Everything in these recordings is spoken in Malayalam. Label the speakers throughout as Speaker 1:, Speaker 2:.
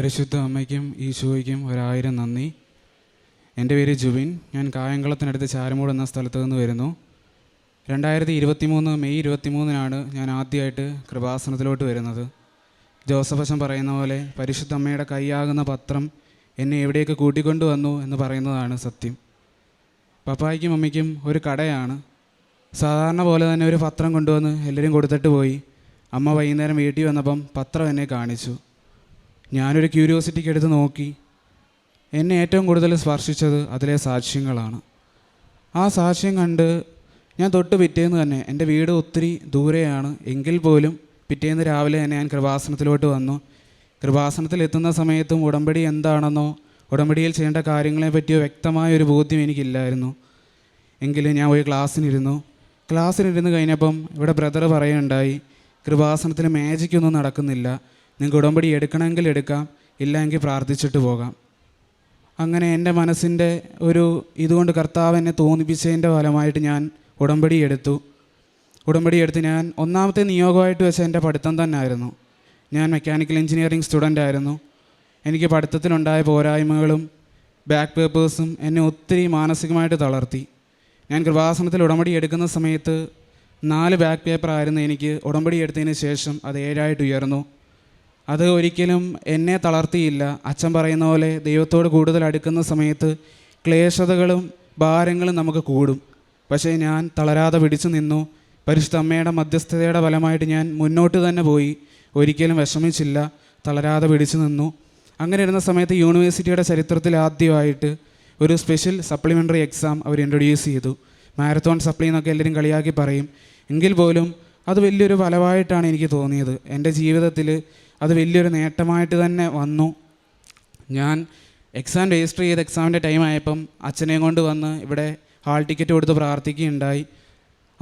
Speaker 1: പരിശുദ്ധ അമ്മയ്ക്കും ഈശോയ്ക്കും ഒരായിരം നന്ദി. എന്റെ പേര് ജുബിൻ. ഞാൻ കായംകുളത്തിനടുത്ത് ചാരമൂട് എന്ന സ്ഥലത്ത് നിന്ന് വരുന്നു. രണ്ടായിരത്തി ഇരുപത്തി മൂന്ന് മെയ് ഇരുപത്തി മൂന്നിനാണ് ഞാൻ ആദ്യമായിട്ട് കൃപാസനത്തിലോട്ട് വരുന്നത്. ജോസഫ് അച്ഛൻ പറയുന്ന പോലെ പരിശുദ്ധ അമ്മയുടെ കൈയാകുന്ന പത്രം എന്നെ എവിടെയൊക്കെ കൂട്ടിക്കൊണ്ടു വന്നു എന്ന് പറയുന്നതാണ് സത്യം. പപ്പായ്ക്കും അമ്മയ്ക്കും ഒരു കടയാണ്. സാധാരണ പോലെ തന്നെ ഒരു പത്രം കൊണ്ടുവന്ന് എല്ലാവരും കൊടുത്തിട്ട് പോയി. അമ്മ വൈകുന്നേരം വീട്ടിൽ വന്നപ്പം പത്രം എന്നെ കാണിച്ചു. ഞാനൊരു ക്യൂരിയോസിറ്റിക്ക് എടുത്ത് നോക്കി. എന്നെ ഏറ്റവും കൂടുതൽ സ്പർശിച്ചത് അതിലെ സാക്ഷ്യങ്ങളാണ്. ആ സാക്ഷ്യം കണ്ട് ഞാൻ തൊട്ട് പിറ്റേന്ന് തന്നെ എന്റെ വീട് ഒത്തിരി ദൂരെയാണ്. എങ്കിൽ പോലും പിറ്റേന്ന് രാവിലെ തന്നെ ഞാൻ കൃപാസനത്തിലോട്ട് വന്നു. കൃപാസനത്തിൽ എത്തുന്ന സമയത്തും ഉടമ്പടി എന്താണെന്നോ ഉടമ്പടിയിൽ ചെയ്യേണ്ട കാര്യങ്ങളെ പറ്റിയോ വ്യക്തമായ ഒരു ബോധ്യം എനിക്കില്ലായിരുന്നു. എങ്കിലും ഞാൻ പോയി ക്ലാസ്സിനിരുന്നു. ക്ലാസ്സിനിരുന്ന് കഴിഞ്ഞപ്പം ഇവിടെ ബ്രദർ പറയുന്നുണ്ടായി കൃപാസനത്തിന് മാജിക്കൊന്നും നടക്കുന്നില്ല. നിങ്ങൾക്ക് ഉടമ്പടി എടുക്കണമെങ്കിൽ എടുക്കാം ഇല്ലെങ്കിൽ പ്രാർത്ഥിച്ചിട്ട് പോകാം. അങ്ങനെ എന്റെ മനസ്സിന്റെ ഒരു ഇതുകൊണ്ട് കർത്താവ് എന്നെ തോന്നിപ്പിച്ചതിന്റെ ഫലമായിട്ട് ഞാൻ ഉടമ്പടി എടുത്തു. ഉടമ്പടി എടുത്ത് ഞാൻ ഒന്നാമത്തെ നിയോഗമായിട്ട് വെച്ച എന്റെ പഠിത്തം തന്നെ ആയിരുന്നു ഞാൻ മെക്കാനിക്കൽ എഞ്ചിനീയറിംഗ് സ്റ്റുഡന്റ് ആയിരുന്നു. എനിക്ക് പഠിത്തത്തിലുണ്ടായ പോരായ്മകളും ബാക്ക് പേപ്പേഴ്സും എന്നെ ഒത്തിരി മാനസികമായിട്ട് തളർത്തി. ഞാൻ കൃപാസനത്തിൽ ഉടമ്പടി എടുക്കുന്ന സമയത്ത് നാല് ബാക്ക് പേപ്പർ ആയിരുന്നു എനിക്ക്. ഉടമ്പടി എടുത്തതിന് ശേഷം അത് ഏഴായിട്ട് ഉയർന്നു. അത് ഒരിക്കലും എന്നെ തളർത്തിയില്ല. അച്ഛൻ പറയുന്ന പോലെ ദൈവത്തോട് കൂടുതൽ അടുക്കുന്ന സമയത്ത് ക്ലേശതകളും ഭാരങ്ങളും നമുക്ക് കൂടും. പക്ഷേ ഞാൻ തളരാതെ പിടിച്ചു നിന്നു. പരിശുദ്ധ അമ്മയുടെ മധ്യസ്ഥതയുടെ ഫലമായിട്ട് ഞാൻ മുന്നോട്ട് തന്നെ പോയി. ഒരിക്കലും വിഷമിച്ചില്ല. തളരാതെ പിടിച്ചു നിന്നു. അങ്ങനെ ഇരുന്ന സമയത്ത് യൂണിവേഴ്സിറ്റിയുടെ ചരിത്രത്തിൽ ആദ്യമായിട്ട് ഒരു സ്പെഷ്യൽ സപ്ലിമെന്ററി എക്സാം അവർ ഇൻട്രൊഡ്യൂസ് ചെയ്തു. മാരത്തോൺ സപ്ലി എന്നൊക്കെ എല്ലാവരും കളിയാക്കി പറയും. എങ്കിൽ പോലും അത് വലിയൊരു ഫലമായിട്ടാണ് എനിക്ക് തോന്നിയത്. എന്റെ ജീവിതത്തിൽ അത് വലിയൊരു നേട്ടമായിട്ട് തന്നെ വന്നു. ഞാൻ എക്സാം രജിസ്റ്റർ ചെയ്ത് എക്സാമിന്റെ ടൈം ആയപ്പം അച്ഛനെയും കൊണ്ട് വന്ന് ഇവിടെ ഹാൾ ടിക്കറ്റ് കൊടുത്ത് പ്രാർത്ഥിക്കുകയുണ്ടായി.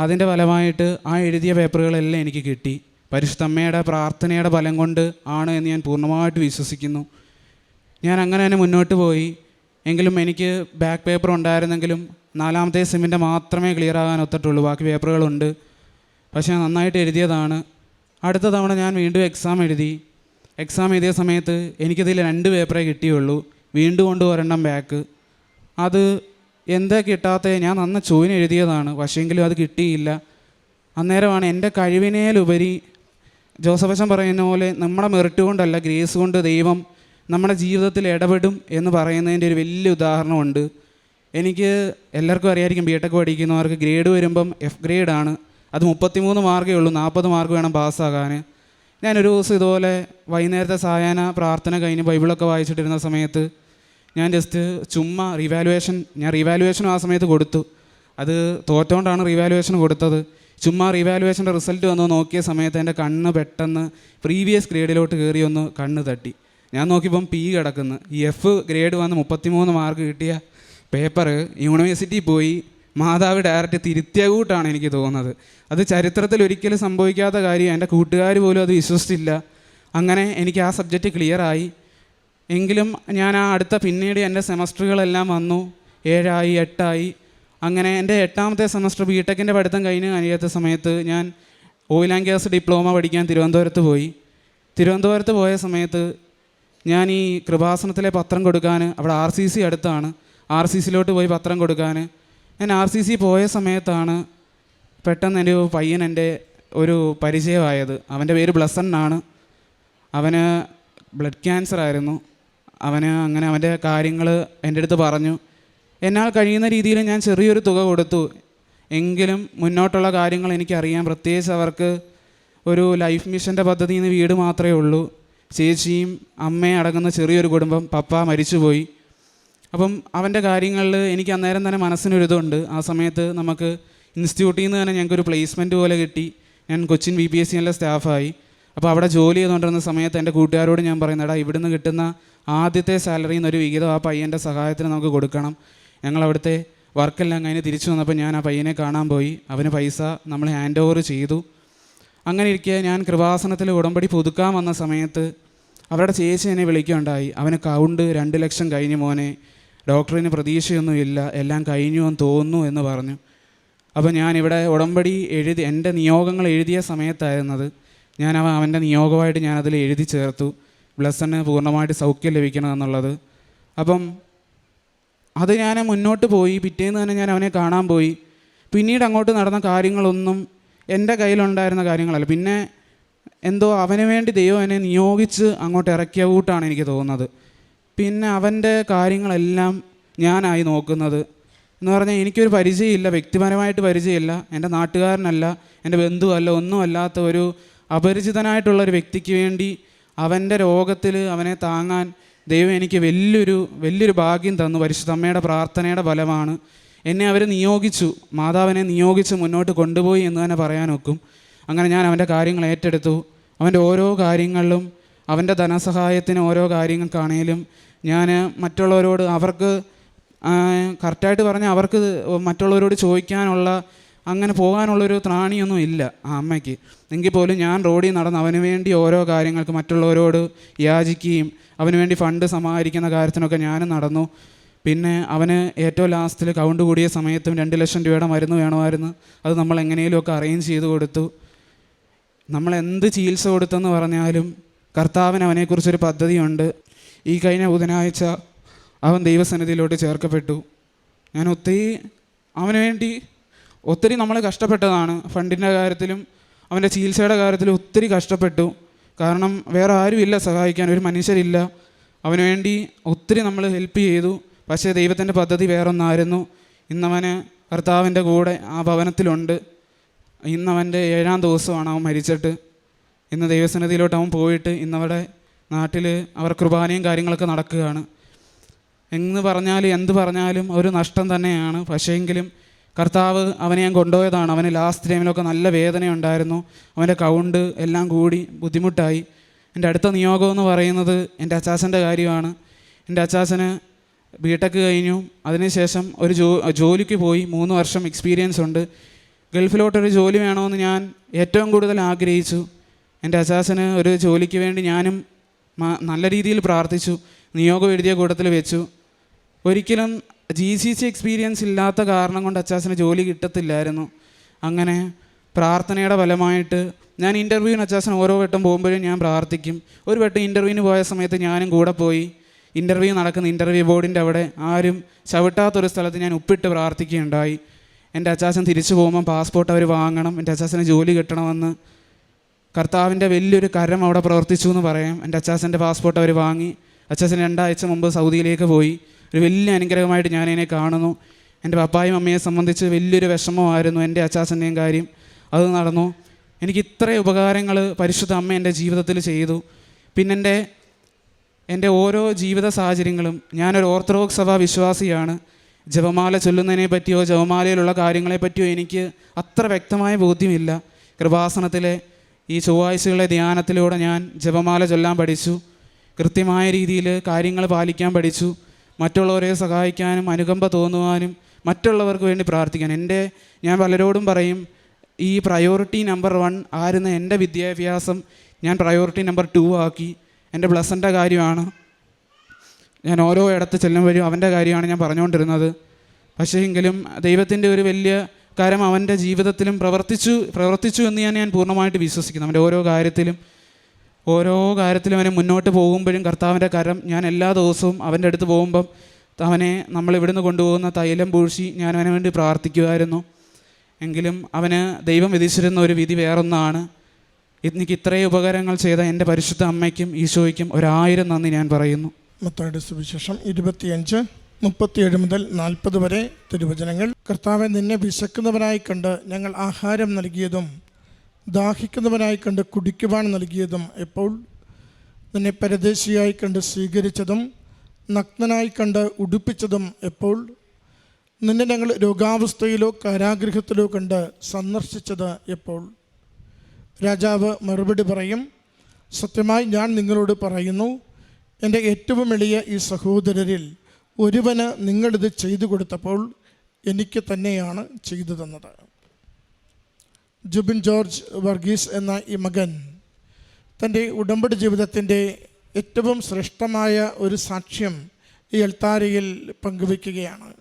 Speaker 1: അതിന്റെ ഫലമായിട്ട് ആ എഴുതിയ പേപ്പറുകളെല്ലാം എനിക്ക് കിട്ടി. പരിശുദ്ധമ്മയുടെ പ്രാർത്ഥനയുടെ ഫലം കൊണ്ട് ആണ് എന്ന് ഞാൻ പൂർണമായിട്ട് വിശ്വസിക്കുന്നു. ഞാൻ അങ്ങനെ തന്നെ മുന്നോട്ട് പോയി. എങ്കിലും എനിക്ക് ബാക്ക് പേപ്പർ ഉണ്ടായിരുന്നെങ്കിലും നാലാമത്തെ സെമ്മിന്റെ മാത്രമേ ക്ലിയർ ആകാൻ ഒത്തിട്ടുള്ളൂ. ബാക്കി പേപ്പറുകളുണ്ട് പക്ഷേ നന്നായിട്ട് എഴുതിയതാണ്. അടുത്ത തവണ ഞാൻ വീണ്ടും എക്സാം എഴുതി. എക്സാം എഴുതിയ സമയത്ത് എനിക്കതിൽ രണ്ട് പേപ്പറേ കിട്ടിയുള്ളൂ. വീണ്ടും കൊണ്ട് ഒരെണ്ണം ബാക്ക് അത് എന്താ കിട്ടാത്ത? ഞാൻ നന്ന ചോദിന് എഴുതിയതാണ്. പക്ഷേങ്കിലും അത് കിട്ടിയില്ല. അന്നേരമാണ് എന്റെ കഴിവിനേലുപരി ജോസഫ് അച്ഛൻ പറയുന്ന പോലെ നമ്മുടെ മെറിറ്റ് കൊണ്ടല്ല ഗ്രേസ് കൊണ്ട് ദൈവം നമ്മുടെ ജീവിതത്തിൽ ഇടപെടും എന്ന് പറയുന്നതിന്റെ ഒരു വലിയ ഉദാഹരണമുണ്ട്. എനിക്ക് എല്ലാവർക്കും അറിയായിരിക്കും ബി ടെക് പഠിക്കുന്നവർക്ക് ഗ്രേഡ് വരുമ്പം എഫ് ഗ്രേഡാണ് അത് മുപ്പത്തിമൂന്ന് മാർക്കേ ഉള്ളൂ. നാൽപ്പത് മാർക്ക് വേണം പാസ്സാകാൻ ഞാനൊരു ദിവസം ഇതുപോലെ വൈകുന്നേരത്തെ സായാഹ്ന പ്രാർത്ഥന കഴിഞ്ഞ് ബൈബിളൊക്കെ വായിച്ചിട്ടിരുന്ന സമയത്ത് ഞാൻ ജസ്റ്റ് ചുമ്മാ റിവാലുവേഷൻ ഞാൻ റീവാലുവേഷൻ ആ സമയത്ത് കൊടുത്തു. അത് തോറ്റോണ്ടാണ് റിവാലുവേഷൻ കൊടുത്തത്. ചുമ്മാ റിവാലുവേഷന്റെ റിസൾട്ട് വന്ന് നോക്കിയ സമയത്ത് എന്റെ കണ്ണ് പെട്ടെന്ന് പ്രീവിയസ് ഗ്രേഡിലോട്ട് കയറി ഒന്ന് കണ്ണ് തട്ടി. ഞാൻ നോക്കിയപ്പം പി കിടക്കുന്നു. ഈ എഫ് ഗ്രേഡ് വന്ന് മുപ്പത്തിമൂന്ന് മാർക്ക് കിട്ടിയ പേപ്പർ യൂണിവേഴ്സിറ്റി പോയി. മാതാവ് ഡയറക്റ്റ് തിരുത്തിയ കൂട്ടാണ് എനിക്ക് തോന്നുന്നത്. അത് ചരിത്രത്തിൽ ഒരിക്കലും സംഭവിക്കാത്ത കാര്യം. എന്റെ കൂട്ടുകാർ പോലും അത് വിശ്വസിച്ചില്ല. അങ്ങനെ എനിക്ക് ആ സബ്ജക്റ്റ് ക്ലിയറായി എങ്കിലും ഞാൻ ആ അടുത്ത പിന്നീട് എന്റെ സെമസ്റ്ററുകളെല്ലാം വന്നു. ഏഴായി എട്ടായി. അങ്ങനെ എന്റെ എട്ടാമത്തെ സെമസ്റ്റർ ബി ടെക്കിന്റെ പഠിത്തം കഴിഞ്ഞ് കഴിയാത്ത സമയത്ത് ഞാൻ ഓയിൽ ആൻഡ് ഗ്യാസ് ഡിപ്ലോമ പഠിക്കാൻ തിരുവനന്തപുരത്ത് പോയി. തിരുവനന്തപുരത്ത് പോയ സമയത്ത് ഞാൻ ഈ കൃപാസനത്തിലെ പത്രം കൊടുക്കാൻ അവിടെ ആർ സി സി അടുത്താണ്. ആർ സി സിയിലോട്ട് പോയി പത്രം കൊടുക്കാൻ. ഞാൻ ആർ സി സി പോയ സമയത്താണ് പെട്ടെന്ന് എന്റെ പയ്യൻ എന്റെ ഒരു പരിചയമായത്. അവന്റെ പേര് ബ്ലസൺ ആണ് അവന് ബ്ലഡ് ക്യാൻസർ ആയിരുന്നു. അവന് അങ്ങനെ അവന്റെ കാര്യങ്ങൾ എന്റെ അടുത്ത് പറഞ്ഞു. എന്നാൽ കഴിയുന്ന രീതിയിൽ ഞാൻ ചെറിയൊരു തുക കൊടുത്തു. എങ്കിലും മുന്നോട്ടുള്ള കാര്യങ്ങൾ എനിക്കറിയാം. പ്രത്യേകിച്ച് അവർക്ക് ഒരു ലൈഫ് മിഷന്റെ പദ്ധതിയിൽ നിന്ന് വീട് മാത്രമേ ഉള്ളൂ. ചേച്ചിയും അമ്മയും അടങ്ങുന്ന ചെറിയൊരു കുടുംബം. പപ്പ മരിച്ചുപോയി. അപ്പം അവന്റെ കാര്യങ്ങളിൽ എനിക്ക് അന്നേരം തന്നെ മനസ്സിനൊരിതുണ്ട്. ആ സമയത്ത് നമുക്ക് ഇൻസ്റ്റിറ്റ്യൂട്ടിൽ നിന്ന് തന്നെ ഞങ്ങൾക്കൊരു പ്ലേസ്മെന്റ് പോലെ കിട്ടി. ഞാൻ കൊച്ചിൻ ബി പി എസ് സിയിലെ സ്റ്റാഫായി. അപ്പോൾ അവിടെ ജോലി ചെയ്തുകൊണ്ടിരുന്ന സമയത്ത് എന്റെ കൂട്ടുകാരോട് ഞാൻ പറയുന്നടാ ഇവിടുന്ന് കിട്ടുന്ന ആദ്യത്തെ സാലറിയിൽ ഒരു വിഹിതം ആ പയ്യന്റെ സഹായത്തിന് നമുക്ക് കൊടുക്കണം. ഞങ്ങൾ അവിടുത്തെ വർക്കെല്ലാം കഴിഞ്ഞ് തിരിച്ചു വന്നപ്പോൾ ഞാൻ ആ പയ്യനെ കാണാൻ പോയി. അവന് പൈസ നമ്മൾ ഹാൻഡ് ഓവർ ചെയ്തു. അങ്ങനെ ഇരിക്കെ ഞാൻ കൃപാസനത്തിൽ ഉടമ്പടി പുതുക്കാൻ വന്ന സമയത്ത് അവരുടെ ചേച്ചി എന്നെ വിളിക്കുകയുണ്ടായി. അവന് കൗണ്ട് രണ്ട് ലക്ഷം കഴിഞ്ഞ് മോനെ. ഡോക്ടറിന് പ്രതീക്ഷയൊന്നുമില്ല. എല്ലാം കഴിഞ്ഞു എന്ന് തോന്നുന്നു എന്ന് പറഞ്ഞു. അപ്പോൾ ഞാൻ ഇവിടെ ഉടമ്പടി എഴുതി എന്റെ നിയോഗങ്ങൾ എഴുതിയ സമയത്തായിരുന്നത്. ഞാൻ അവ അവന്റെ നിയോഗമായിട്ട് ഞാനതിൽ എഴുതി ചേർത്തു. ബ്ലസ്സന് പൂർണമായിട്ട് സൗഖ്യം ലഭിക്കണം എന്നുള്ളത്. അപ്പം അത് ഞാൻ മുന്നോട്ട് പോയി. പിറ്റേന്ന് തന്നെ ഞാൻ അവനെ കാണാൻ പോയി. പിന്നീട് അങ്ങോട്ട് നടന്ന കാര്യങ്ങളൊന്നും എന്റെ കയ്യിലുണ്ടായിരുന്ന കാര്യങ്ങളല്ല. പിന്നെ എന്തോ അവന് വേണ്ടി ദൈവം എന്നെ നിയോഗിച്ച് അങ്ങോട്ട് ഇറക്കിയ കൂട്ടാണ് എനിക്ക് തോന്നുന്നത്. പിന്നെ അവന്റെ കാര്യങ്ങളെല്ലാം ഞാനായി നോക്കുന്നത്. എന്ന് പറഞ്ഞാൽ എനിക്കൊരു പരിചയമില്ല വ്യക്തിപരമായിട്ട് പരിചയമില്ല. എന്റെ നാട്ടുകാരനല്ല എന്റെ ബന്ധുവല്ല ഒന്നുമല്ലാത്ത ഒരു അപരിചിതനായിട്ടുള്ള ഒരു വ്യക്തിക്ക് വേണ്ടി അവന്റെ രോഗത്തിൽ അവനെ താങ്ങാൻ ദൈവം എനിക്ക് വലിയൊരു വലിയൊരു ഭാഗ്യം തന്നു. പരിശുദ്ധമ്മയുടെ പ്രാർത്ഥനയുടെ ഫലമാണ്. എന്നെ അവർ നിയോഗിച്ചു മാതാവിനെ നിയോഗിച്ച് മുന്നോട്ട് കൊണ്ടുപോയി എന്ന് തന്നെ പറയാൻ ഒക്കും അങ്ങനെ ഞാൻ അവന്റെ കാര്യങ്ങൾ ഏറ്റെടുത്തു. അവന്റെ ഓരോ കാര്യങ്ങളിലും അവന്റെ ധനസഹായത്തിന് ഓരോ കാര്യങ്ങൾക്കാണേലും ഞാൻ മറ്റുള്ളവരോട് അവർക്ക് കറക്റ്റായിട്ട് പറഞ്ഞാൽ അവർക്ക് മറ്റുള്ളവരോട് ചോദിക്കാനുള്ള അങ്ങനെ പോകാനുള്ളൊരു ത്രാണിയൊന്നും ഇല്ല ആ അമ്മയ്ക്ക്. എങ്കിൽ പോലും ഞാൻ റോഡിൽ നടന്ന് അവന് വേണ്ടി ഓരോ കാര്യങ്ങൾക്ക് മറ്റുള്ളവരോട് യാചിക്കുകയും അവന് വേണ്ടി ഫണ്ട് സമാഹരിക്കുന്ന കാര്യത്തിനൊക്കെ ഞാനും നടന്നു. പിന്നെ അവന് ഏറ്റവും ലാസ്റ്റിൽ കൗണ്ട് കൂടിയ സമയത്തും രണ്ട് ലക്ഷം രൂപയുടെ മരുന്ന് വേണമായിരുന്നു. അത് നമ്മൾ എങ്ങനെയെങ്കിലുമൊക്കെ അറേഞ്ച് ചെയ്ത് കൊടുത്തു. നമ്മൾ എന്ത് ചികിത്സ കൊടുത്തെന്ന് പറഞ്ഞാലും കർത്താവിന് അവനെക്കുറിച്ചൊരു പദ്ധതിയുണ്ട്. ഈ കഴിഞ്ഞ ബുധനാഴ്ച അവൻ ദൈവസന്നിധിയിലോട്ട് ചേർക്കപ്പെട്ടു. ഞാൻ ഒത്തിരി അവന് വേണ്ടി ഒത്തിരി നമ്മൾ കഷ്ടപ്പെട്ടതാണ്. ഫണ്ടിന്റെ കാര്യത്തിലും അവന്റെ ചികിത്സയുടെ കാര്യത്തിലും ഒത്തിരി കഷ്ടപ്പെട്ടു. കാരണം വേറെ ആരുമില്ല സഹായിക്കാൻ ഒരു മനുഷ്യരില്ല. അവന് വേണ്ടി ഒത്തിരി നമ്മൾ ഹെൽപ്പ് ചെയ്തു. പക്ഷേ ദൈവത്തിന്റെ പദ്ധതി വേറൊന്നായിരുന്നു. ഇന്നവന് കർത്താവിന്റെ കൂടെ ആ ഭവനത്തിലുണ്ട്. ഇന്നവന്റെ ഏഴാം ദിവസമാണ് അവൻ മരിച്ചിട്ട്. ഇന്ന് ദൈവസന്നിധിയിലോട്ട് അവൻ പോയിട്ട് ഇന്നവിടെ നാട്ടിൽ അവർ കുർബാനയും കാര്യങ്ങളൊക്കെ നടക്കുകയാണ്. എന്ന് പറഞ്ഞാൽ എന്ത് പറഞ്ഞാലും ഒരു നഷ്ടം തന്നെയാണ്. പക്ഷേങ്കിലും കർത്താവ് അവനെ ഞാൻ കൊണ്ടുപോയതാണ്. അവന് ലാസ്റ്റ് ടൈമിലൊക്കെ നല്ല വേദനയുണ്ടായിരുന്നു. അവന്റെ കൗണ്ട് എല്ലാം കൂടി ബുദ്ധിമുട്ടായി. എന്റെ അടുത്ത നിയോഗം എന്ന് പറയുന്നത് എന്റെ അച്ചാച്ചന്റെ കാര്യമാണ്. എന്റെ അച്ചാച്ചന് ബിടെക് കഴിഞ്ഞു. അതിനുശേഷം ഒരു ജോ ജോലിക്ക് പോയി. മൂന്ന് വർഷം എക്സ്പീരിയൻസ് ഉണ്ട്. ഗൾഫിലോട്ടൊരു ജോലി വേണമെന്ന് ഞാൻ ഏറ്റവും കൂടുതൽ ആഗ്രഹിച്ചു. എന്റെ അച്ചാച്ചന് ഒരു ജോലിക്ക് വേണ്ടി ഞാനും നല്ല രീതിയിൽ പ്രാർത്ഥിച്ചു. നിയോഗം എഴുതിയ കൂട്ടത്തിൽ വെച്ചു. ഒരിക്കലും ജി സി സി എക്സ്പീരിയൻസ് ഇല്ലാത്ത കാരണം കൊണ്ട് അച്ചാസിന് ജോലി കിട്ടത്തില്ലായിരുന്നു. അങ്ങനെ പ്രാർത്ഥനയുടെ ഫലമായിട്ട് ഞാൻ ഇന്റർവ്യൂവിന് അച്ചാസിന് ഓരോ വട്ടം പോകുമ്പോഴും ഞാൻ പ്രാർത്ഥിക്കും. ഒരു വട്ടം ഇന്റർവ്യൂവിന് പോയ സമയത്ത് ഞാനും കൂടെ പോയി. ഇന്റർവ്യൂ നടക്കുന്ന ഇന്റർവ്യൂ ബോർഡിന്റെ അവിടെ ആരും ചവിട്ടാത്തൊരു സ്ഥലത്ത് ഞാൻ ഉപ്പിട്ട് പ്രാർത്ഥിക്കുകയുണ്ടായി. എന്റെ അച്ചാച്ചൻ തിരിച്ചു പോകുമ്പോൾ പാസ്പോർട്ട് അവർ വാങ്ങണം. എന്റെ അച്ചാച്ചന് ജോലി കിട്ടണമെന്ന് കർത്താവിന്റെ വലിയൊരു കരം അവിടെ പ്രവർത്തിച്ചു എന്ന് പറയാം. എന്റെ അച്ചാച്ചന്റെ പാസ്പോർട്ട് അവർ വാങ്ങി. അച്ചാച്ചൻ രണ്ടാഴ്ച മുമ്പ് സൗദിയിലേക്ക് പോയി. ഒരു വലിയ അനുഗ്രഹമായിട്ട് ഞാൻ കാണുന്നു. എന്റെ പപ്പായും അമ്മയെ സംബന്ധിച്ച് വലിയൊരു വിഷമമായിരുന്നു എന്റെ അച്ചാച്ചന്റെയും കാര്യം. അത് നടന്നു. എനിക്ക് ഇത്രയും ഉപകാരങ്ങൾ പരിശുദ്ധ അമ്മ എന്റെ ജീവിതത്തിൽ ചെയ്തു. പിന്നെ എന്റെ എന്റെ ഓരോ ജീവിത സാഹചര്യങ്ങളും ഞാനൊരു ഓർത്തഡോക്സ് സഭ വിശ്വാസിയാണ്. ജപമാല ചൊല്ലുന്നതിനെ പറ്റിയോ ജപമാലയിലുള്ള കാര്യങ്ങളെ പറ്റിയോ എനിക്ക് അത്ര വ്യക്തമായ ബോധ്യമില്ല. കൃപാസനത്തിലെ ഈ ചൊവ്വാഴ്ചകളെ ധ്യാനത്തിലൂടെ ഞാൻ ജപമാല ചൊല്ലാൻ പഠിച്ചു. കൃത്യമായ രീതിയിൽ കാര്യങ്ങൾ പാലിക്കാൻ പഠിച്ചു. മറ്റുള്ളവരെ സഹായിക്കാനും അനുകമ്പ തോന്നുവാനും മറ്റുള്ളവർക്ക് വേണ്ടി പ്രാർത്ഥിക്കാൻ. എന്റെ ഞാൻ പലരോടും പറയും ഈ പ്രയോറിറ്റി നമ്പർ വൺ ആയിരുന്ന എന്റെ വിദ്യാഭ്യാസം ഞാൻ പ്രയോറിറ്റി നമ്പർ ടു ആക്കി. എന്റെ ബ്ലസ്സന്റെ കാര്യമാണ്. ഞാൻ ഓരോ ഇടത്ത് ചെല്ലുമ്പോഴും അവന്റെ കാര്യമാണ് ഞാൻ പറഞ്ഞുകൊണ്ടിരുന്നത്. പക്ഷേ എങ്കിലും ദൈവത്തിന്റെ ഒരു വലിയ കാര്യം അവന്റെ ജീവിതത്തിലും പ്രവർത്തിച്ചു പ്രവർത്തിച്ചു എന്ന് ഞാൻ ഞാൻ പൂർണമായിട്ട് വിശ്വസിക്കുന്നു. അവന്റെ ഓരോ കാര്യത്തിലും ഓരോ കാര്യത്തിലും അവനെ മുന്നോട്ട് പോകുമ്പോഴും കർത്താവിന്റെ കരം ഞാൻ എല്ലാ ദിവസവും അവന്റെ അടുത്ത് പോകുമ്പം അവനെ നമ്മൾ ഇവിടുന്ന് കൊണ്ടുപോകുന്ന തൈലം പൂഴ്ചി ഞാൻ അവന് വേണ്ടി പ്രാർത്ഥിക്കുമായിരുന്നു. എങ്കിലും അവന് ദൈവം വിധിച്ചിരുന്ന ഒരു വിധി വേറൊന്നാണ്. എനിക്ക് ഇത്രയും ഉപകാരങ്ങൾ ചെയ്ത എന്റെ പരിശുദ്ധ അമ്മയ്ക്കും ഈശോയ്ക്കും ഒരായിരം നന്ദി ഞാൻ പറയുന്നു.
Speaker 2: മത്തായുടെ സുവിശേഷം ഇരുപത്തിയഞ്ച്. മുപ്പത്തിയേഴ് മുതൽ നാൽപ്പത് വരെ തിരുവചനങ്ങൾ. കർത്താവെ നിന്നെ വിശക്കുന്നവനായി കണ്ട് ഞങ്ങൾ ആഹാരം നൽകിയതും ദാഹിക്കുന്നവനായി കണ്ട് കുടിക്കുവാൻ നൽകിയതും എപ്പോൾ? നിന്നെ പരദേശിയായി കണ്ട് സ്വീകരിച്ചതും നഗ്നനായി കണ്ട് ഉടുപ്പിച്ചതും എപ്പോൾ? നിന്നെ ഞങ്ങൾ രോഗാവസ്ഥയിലോ കാരാഗൃഹത്തിലോ കണ്ട് സന്ദർശിച്ചത് എപ്പോൾ? രാജാവ് മറുപടി പറയും സത്യമായി ഞാൻ നിങ്ങളോട് പറയുന്നു എന്റെ ഏറ്റവും എളിയ ഈ സഹോദരരിൽ ഒരുവന് നിങ്ങളിത് ചെയ്തു കൊടുത്തപ്പോൾ എനിക്ക് തന്നെയാണ് ചെയ്തു തന്നത്. ജുബിൻ ജോർജ് വർഗീസ് എന്ന ഈ മകൻ തന്റെ ഉടമ്പടി ജീവിതത്തിന്റെ ഏറ്റവും ശ്രേഷ്ഠമായ ഒരു സാക്ഷ്യം ഈ എൽത്താരയിൽ പങ്കുവയ്ക്കുകയാണ്.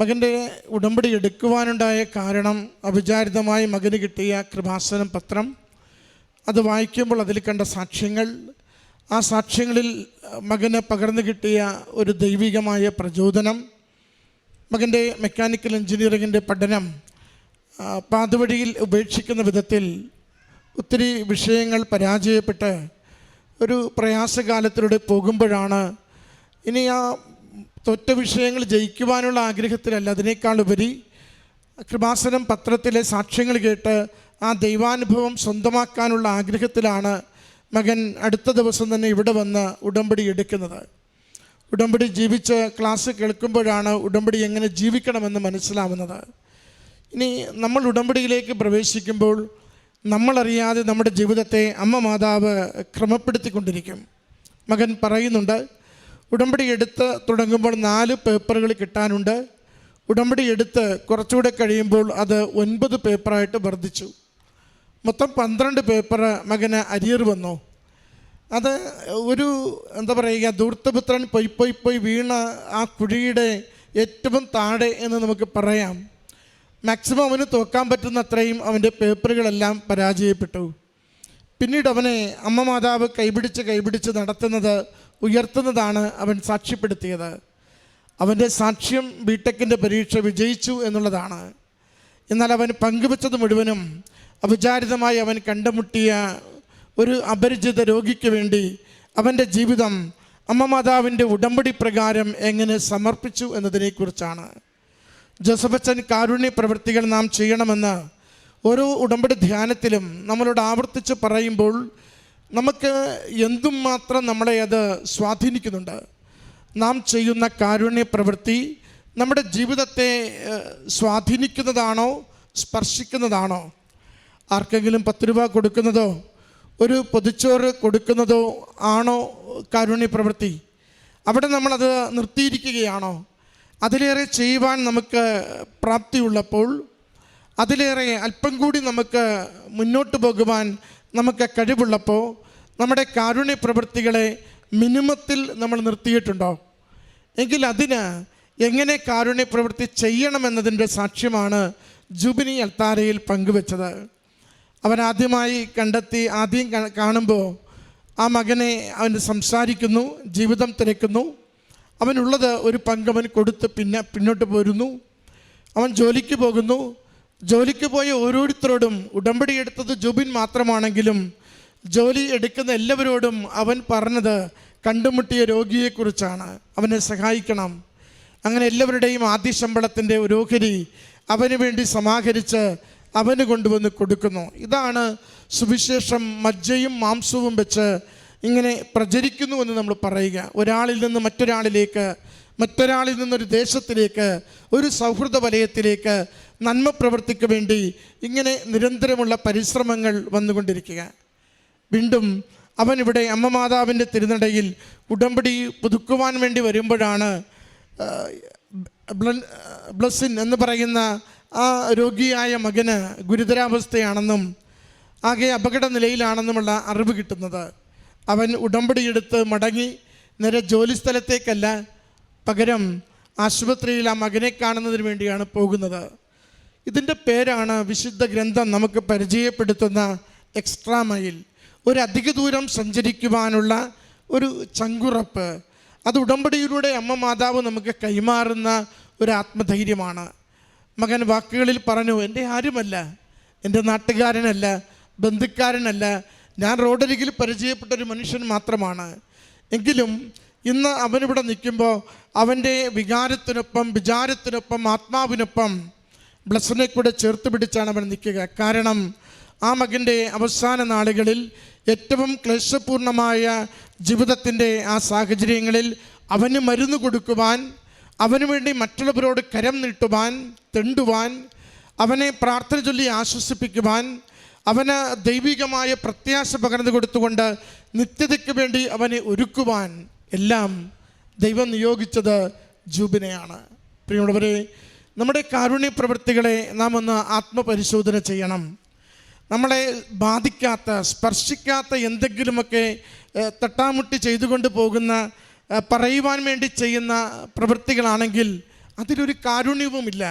Speaker 2: മകന്റെ ഉടമ്പടി എടുക്കുവാനുണ്ടായ കാരണം അവിചാരിതമായി മകന് കിട്ടിയ കൃപാസനം പത്രം അത് വായിക്കുമ്പോൾ അതിൽ കണ്ട സാക്ഷ്യങ്ങൾ ആ സാക്ഷ്യങ്ങളിൽ മകന് പകർന്നു കിട്ടിയ ഒരു ദൈവികമായ പ്രചോദനം മകന്റെ മെക്കാനിക്കൽ എഞ്ചിനീയറിങ്ങിന്റെ പഠനം പാതുവഴിയിൽ ഉപേക്ഷിക്കുന്ന വിധത്തിൽ ഒത്തിരി വിഷയങ്ങൾ പരാജയപ്പെട്ട് ഒരു പ്രയാസകാലത്തിലൂടെ പോകുമ്പോഴാണ് ഇനി ആ തൊറ്റ വിഷയങ്ങൾ ജയിക്കുവാനുള്ള ആഗ്രഹത്തിലല്ല അതിനേക്കാളുപരി കൃപാസനം പത്രത്തിലെ സാക്ഷ്യങ്ങൾ കേട്ട് ആ ദൈവാനുഭവം സ്വന്തമാക്കാനുള്ള ആഗ്രഹത്തിലാണ് മകൻ അടുത്ത ദിവസം തന്നെ ഇവിടെ വന്ന് ഉടമ്പടി എടുക്കുന്നത്. ഉടമ്പടി ജീവിച്ച് ക്ലാസ് കേൾക്കുമ്പോഴാണ് ഉടമ്പടി എങ്ങനെ ജീവിക്കണമെന്ന് മനസ്സിലാവുന്നത്. ഇനി നമ്മൾ ഉടമ്പടിയിലേക്ക് പ്രവേശിക്കുമ്പോൾ നമ്മളറിയാതെ നമ്മുടെ ജീവിതത്തെ അമ്മ മാതാവ് ക്രമപ്പെടുത്തിക്കൊണ്ടിരിക്കും. മകൻ പറയുന്നുണ്ട് ഉടമ്പടി എടുത്ത് തുടങ്ങുമ്പോൾ നാല് പേപ്പറുകൾ കിട്ടാനുണ്ട്. ഉടമ്പടി എടുത്ത് കുറച്ചുകൂടെ കഴിയുമ്പോൾ അത് ഒൻപത് പേപ്പറായിട്ട് വർദ്ധിച്ചു. മൊത്തം പന്ത്രണ്ട് പേപ്പർ മകന് അരിയർ വന്നു. അത് ഒരു എന്താ പറയുക ധൂർത്തപുത്രൻ പൊയ് പൊയ് പൊയ് വീണ ആ കുഴിയുടെ ഏറ്റവും താഴെ എന്ന് നമുക്ക് പറയാം. മാക്സിമം അവന് തോക്കാൻ പറ്റുന്ന അത്രയും അവന്റെ പേപ്പറുകളെല്ലാം പരാജയപ്പെട്ടു. പിന്നീട് അവനെ അമ്മ മാതാവ് കൈപിടിച്ച് കൈപിടിച്ച് നടത്തുന്നത് ഉയർത്തുന്നതാണ് അവൻ സാക്ഷ്യപ്പെടുത്തിയത്. അവന്റെ സാക്ഷ്യം ബിടെക്കിന്റെ പരീക്ഷ വിജയിച്ചു എന്നുള്ളതാണ്. എന്നാൽ അവൻ പങ്കുവച്ചത് മുഴുവനും അവിചാരിതമായി അവൻ കണ്ടുമുട്ടിയ ഒരു അപരിചിത രോഗിക്ക് വേണ്ടി അവന്റെ ജീവിതം അമ്മ മാതാവിന്റെ ഉടമ്പടി പ്രകാരം എങ്ങനെ സമർപ്പിച്ചു എന്നതിനെക്കുറിച്ചാണ്. ജോസഫച്ചൻ കാരുണ്യ പ്രവൃത്തികൾ നാം ചെയ്യണമെന്ന് ഓരോ ഉടമ്പടി ധ്യാനത്തിലും നമ്മളോട് ആവർത്തിച്ച് പറയുമ്പോൾ നമുക്ക് എന്തും മാത്രം നമ്മളെ അത് സ്വാധീനിക്കുന്നുണ്ട്. നാം ചെയ്യുന്ന കാരുണ്യ പ്രവൃത്തി നമ്മുടെ ജീവിതത്തെ സ്വാധീനിക്കുന്നതാണോ സ്പർശിക്കുന്നതാണോ? ആർക്കെങ്കിലും പത്ത് രൂപ കൊടുക്കുന്നതോ ഒരു പൊതിച്ചോറ് കൊടുക്കുന്നതോ ആണോ കാരുണ്യ പ്രവൃത്തി? അവിടെ നമ്മളത് നിർത്തിയിരിക്കുകയാണോ? അതിലേറെ ചെയ്യുവാൻ നമുക്ക് പ്രാപ്തിയുള്ളപ്പോൾ അതിലേറെ അല്പം കൂടി നമുക്ക് മുന്നോട്ട് പോകുവാൻ നമുക്ക് കഴിവുള്ളപ്പോൾ നമ്മുടെ കാരുണ്യ പ്രവൃത്തികളെ മിനിമത്തിൽ നമ്മൾ നിർത്തിയിട്ടുണ്ടോ? എങ്കിൽ അതിന് എങ്ങനെ കാരുണ്യ പ്രവൃത്തി ചെയ്യണമെന്നതിന്റെ സാക്ഷ്യമാണ് ജുബിനി അൽത്താരയിൽ പങ്കുവച്ചത്. അവൻ ആദ്യമായി കണ്ടെത്തി ആദ്യം കാണുമ്പോൾ ആ മകനെ അവൻ സംസാരിക്കുന്നു ജീവിതം തിരക്കുന്നു. അവനുള്ളത് ഒരു പങ്കവൻ കൊടുത്ത് പിന്നെ പിന്നോട്ട് പോരുന്നു. അവൻ ജോലിക്ക് പോകുന്നു. ജോലിക്ക് പോയ ഓരോരുത്തരോടും ഉടമ്പടി എടുത്തത് ജുബിൻ മാത്രമാണെങ്കിലും ജോലി എടുക്കുന്ന എല്ലാവരോടും അവൻ പറഞ്ഞത് കണ്ടുമുട്ടിയ രോഗിയെക്കുറിച്ചാണ്. അവനെ സഹായിക്കണം. അങ്ങനെ എല്ലാവരുടെയും ആദ്യ ശമ്പളത്തിന്റെ ഒരു ഓഹരി അവന് വേണ്ടി സമാഹരിച്ച് അവന് കൊണ്ടുവന്ന് കൊടുക്കുന്നു. ഇതാണ് സുവിശേഷം മജ്ജയും മാംസവും വെച്ച് ഇങ്ങനെ പ്രചരിക്കുന്നു എന്ന് നമ്മൾ പറയുക. ഒരാളിൽ നിന്ന് മറ്റൊരാളിലേക്ക് മറ്റൊരാളിൽ നിന്നൊരു ദേശത്തിലേക്ക് ഒരു സൗഹൃദ വലയത്തിലേക്ക് നന്മ പ്രവർത്തിക്ക് വേണ്ടി ഇങ്ങനെ നിരന്തരമുള്ള പരിശ്രമങ്ങൾ വന്നുകൊണ്ടിരിക്കുക. വീണ്ടും അവൻ ഇവിടെ അമ്മ മാതാവിന്റെ തിരുനടയിൽ ഉടമ്പടി പുതുക്കുവാൻ വേണ്ടി വരുമ്പോഴാണ് ബ്ലസിൻ എന്ന് പറയുന്ന ആ രോഗിയായ മകന് ഗുരുതരാവസ്ഥയാണെന്നും ആകെ അപകട നിലയിലാണെന്നുമുള്ള അറിവ് കിട്ടുന്നത്. അവൻ ഉടമ്പടിയെടുത്ത് മടങ്ങി നേരെ ജോലി സ്ഥലത്തേക്കല്ല പകരം ആശുപത്രിയിൽ ആ മകനെ കാണുന്നതിന് വേണ്ടിയാണ് പോകുന്നത്. ഇതിന്റെ പേരാണ് വിശുദ്ധ ഗ്രന്ഥം നമുക്ക് പരിചയപ്പെടുത്തുന്ന എക്സ്ട്രാ മൈൽ. ഒരു അധിക ദൂരം സഞ്ചരിക്കുവാനുള്ള ഒരു ചങ്കുറപ്പ്. അത് ഉടമ്പടിയിലൂടെ അമ്മ മാതാവ് നമുക്ക് കൈമാറുന്ന ഒരു ആത്മധൈര്യമാണ്. മകൻ വാക്കുകളിൽ പറഞ്ഞു എന്റെ ആരുമല്ല എന്റെ നാട്ടുകാരനല്ല ബന്ധുക്കാരനല്ല. ഞാൻ റോഡരികിൽ പരിചയപ്പെട്ട ഒരു മനുഷ്യൻ മാത്രമാണ്. എങ്കിലും ഇന്ന് അവനിവിടെ നിൽക്കുമ്പോൾ അവന്റെ വികാരത്തിനൊപ്പം വിചാരത്തിനൊപ്പം ആത്മാവിനൊപ്പം ബ്ലസ്സിനെ കൂടെ ചേർത്ത് പിടിച്ചാണ് അവൻ നിൽക്കുക. കാരണം ആ മകന്റെ അവസാന നാളുകളിൽ ഏറ്റവും ക്ലേശപൂർണമായ ജീവിതത്തിന്റെ ആ സാഹചര്യങ്ങളിൽ അവന് മരുന്ന് കൊടുക്കുവാൻ അവന് വേണ്ടി മറ്റുള്ളവരോട് കരം നീട്ടുവാൻ തെണ്ടുവാൻ അവനെ പ്രാർത്ഥന ചൊല്ലി ആശ്വസിപ്പിക്കുവാൻ അവന് ദൈവികമായ പ്രത്യാശ പകർന്നു കൊടുത്തുകൊണ്ട് നിത്യതയ്ക്ക് വേണ്ടി അവനെ ഒരുക്കുവാൻ എല്ലാം ദൈവം നിയോഗിച്ചത് ജൂബിനെയാണ്. പ്രിയമുള്ളവരെ നമ്മുടെ കാരുണ്യ പ്രവൃത്തികളെ നാം ഒന്ന് ആത്മപരിശോധന ചെയ്യണം. നമ്മളെ ബാധിക്കാത്ത സ്പർശിക്കാത്ത എന്തെങ്കിലുമൊക്കെ തട്ടാമുട്ടി ചെയ്തുകൊണ്ട് പോകുന്ന പറയുവാൻ വേണ്ടി ചെയ്യുന്ന പ്രവൃത്തികളാണെങ്കിൽ അതിലൊരു കാരുണ്യവുമില്ല.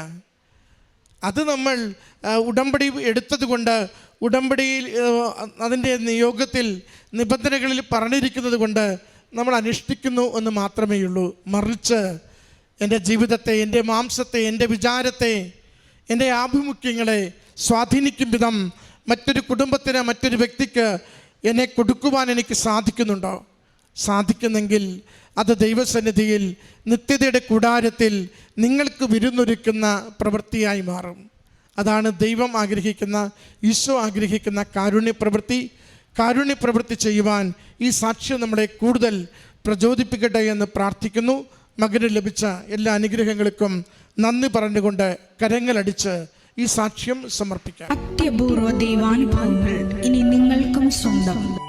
Speaker 2: അത് നമ്മൾ ഉടമ്പടി എടുത്തതുകൊണ്ട് ഉടമ്പടിയിൽ അതിന്റെ നിയോഗത്തിൽ നിബന്ധനകളിൽ പറഞ്ഞിരിക്കുന്നത് കൊണ്ട് നമ്മൾ അനുഷ്ഠിക്കുന്നു എന്ന് മാത്രമേ ഉള്ളൂ. മറിച്ച് എന്റെ ജീവിതത്തെ എന്റെ മാംസത്തെ എന്റെ വിചാരത്തെ എന്റെ ആഭിമുഖ്യങ്ങളെ സ്വാധീനിക്കും വിധം മറ്റൊരു കുടുംബത്തിന് മറ്റൊരു വ്യക്തിക്ക് എന്നെ കൊടുക്കുവാൻ എനിക്ക് സാധിക്കുന്നുണ്ടോ? സാധിക്കുന്നെങ്കിൽ അത് ദൈവസന്നിധിയിൽ നിത്യതയുടെ കൂടാരത്തിൽ നിങ്ങൾക്ക് വിരുന്നൊരുക്കുന്ന പ്രവൃത്തിയായി മാറും. അതാണ് ദൈവം ആഗ്രഹിക്കുന്ന ഈശോ ആഗ്രഹിക്കുന്ന കാരുണ്യപ്രവൃത്തി. കാരുണ്യപ്രവൃത്തി കാരുണ്യ പ്രവൃത്തി ചെയ്യുവാൻ ഈ സാക്ഷ്യം നമ്മളെ കൂടുതൽ പ്രചോദിപ്പിക്കട്ടെ എന്ന് പ്രാർത്ഥിക്കുന്നു. മകന് ലഭിച്ച എല്ലാ അനുഗ്രഹങ്ങൾക്കും നന്ദി പറഞ്ഞുകൊണ്ട് കരങ്ങളടിച്ച് ഈ സാക്ഷ്യം സമർപ്പിക്കാം.
Speaker 3: അത്യപൂർവ ദൈവാനുഭവങ്ങൾ ഇനി നിങ്ങൾക്കും സ്വന്തം.